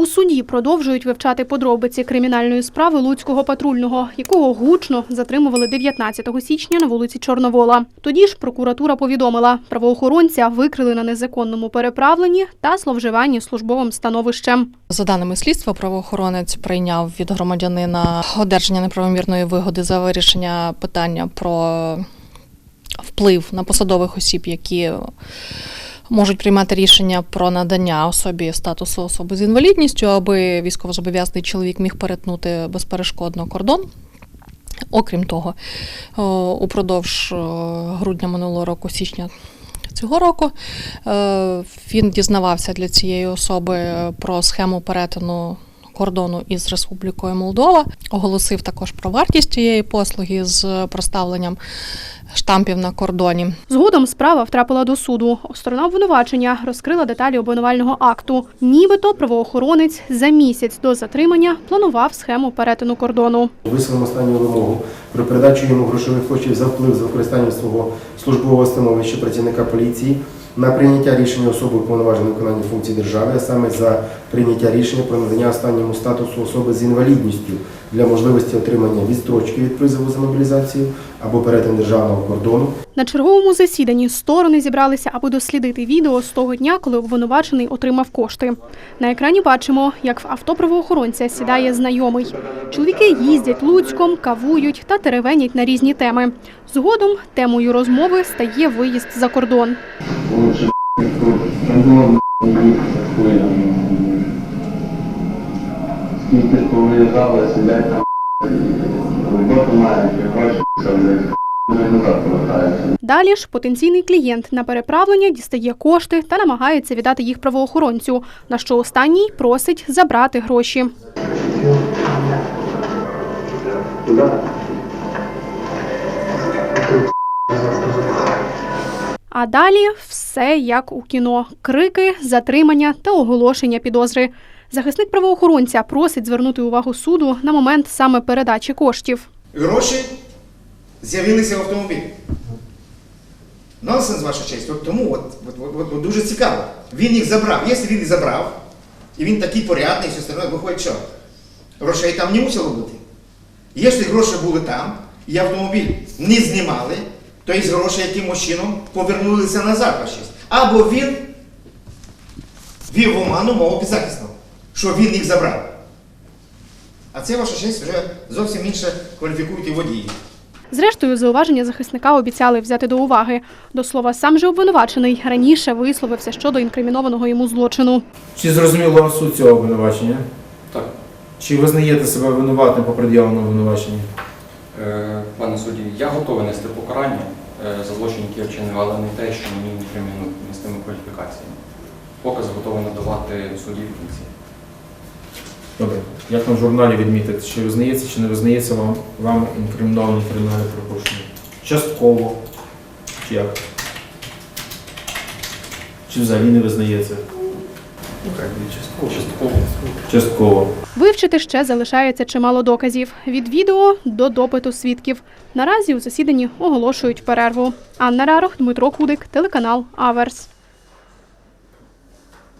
У суді продовжують вивчати подробиці кримінальної справи Луцького патрульного, якого гучно затримували 19 січня на вулиці Чорновола. Тоді ж прокуратура повідомила, правоохоронця викрили на незаконному переправленні та зловживанні службовим становищем. За даними слідства, правоохоронець прийняв від громадянина одержання неправомірної вигоди за вирішення питання про вплив на посадових осіб, які можуть приймати рішення про надання особі статусу особи з інвалідністю, аби військовозобов'язаний чоловік міг перетнути безперешкодно кордон. Окрім того, упродовж грудня минулого року, січня цього року, е, він дізнавався для цієї особи про схему перетину кордону із Республікою Молдова, оголосив також про вартість цієї послуги з проставленням штампів на кордоні. Згодом справа втрапила до суду. Сторона обвинувачення розкрила деталі обвинувального акту. Нібито правоохоронець за місяць до затримання планував схему перетину кордону. Висунемо останню вимогу про передачу йому грошових коштів за вплив з використанням свого службового становища працівника поліції на прийняття рішення особи уповноваженої виконання функцій держави, а саме за прийняття рішення про надання останньому статусу особи з інвалідністю для можливості отримання відстрочки від призову за мобілізацію або перетин державного кордону На черговому засіданні сторони зібралися, аби дослідити відео з того дня, коли обвинувачений отримав кошти. На екрані бачимо, як в авто правоохоронця сідає знайомий. Чоловіки їздять луцьком, кавують та теревенять на різні теми. Згодом темою розмови стає виїзд за кордон. Далі ж потенційний клієнт на переправлення дістає кошти та намагається віддати їх правоохоронцю, на що останній просить забрати гроші. А далі все як у кіно: крики, затримання та оголошення підозри. Захисник правоохоронця просить звернути увагу суду на момент саме передачі коштів. гроші з'явилися в автомобілі. Нонсенс, ваша честь. От тому от, от, от, от, дуже цікаво. Він їх забрав. Якщо він їх забрав, і він такий порядний, все остальне, виходить, що грошей там не мусило бути. Якщо гроші були там, і автомобіль не знімали, то із гроші якимось чином повернулися назад, ваша честь. Або він вів в оману мого підзахисного, що він їх забрав. А це ваша честь вже зовсім інше кваліфікують і водії. Зрештою, зауваження захисника обіцяли взяти до уваги. До слова, сам же обвинувачений раніше висловився щодо інкримінованого йому злочину. Чи зрозуміло вам суть цього обвинувачення? Так, Чи визнаєте себе винуватим по пред'явленому обвинуваченню? е, пане судді, я готовий нести покарання за злочин, який я вчинив, але не те, що мені не тими кваліфікаціями. Показ готовий надавати судді кінці. Добре. Як на журналі відмітити, чи визнається, чи не визнається вам, вам інкриміновані кримінальні припущення? Частково. Чи як? Чи взагалі не визнається? Частково. Частково. Вивчити ще залишається чимало доказів від відео до допиту свідків. Наразі у засіданні оголошують перерву. Анна Рарох, Дмитро Кудик, телеканал Аверс.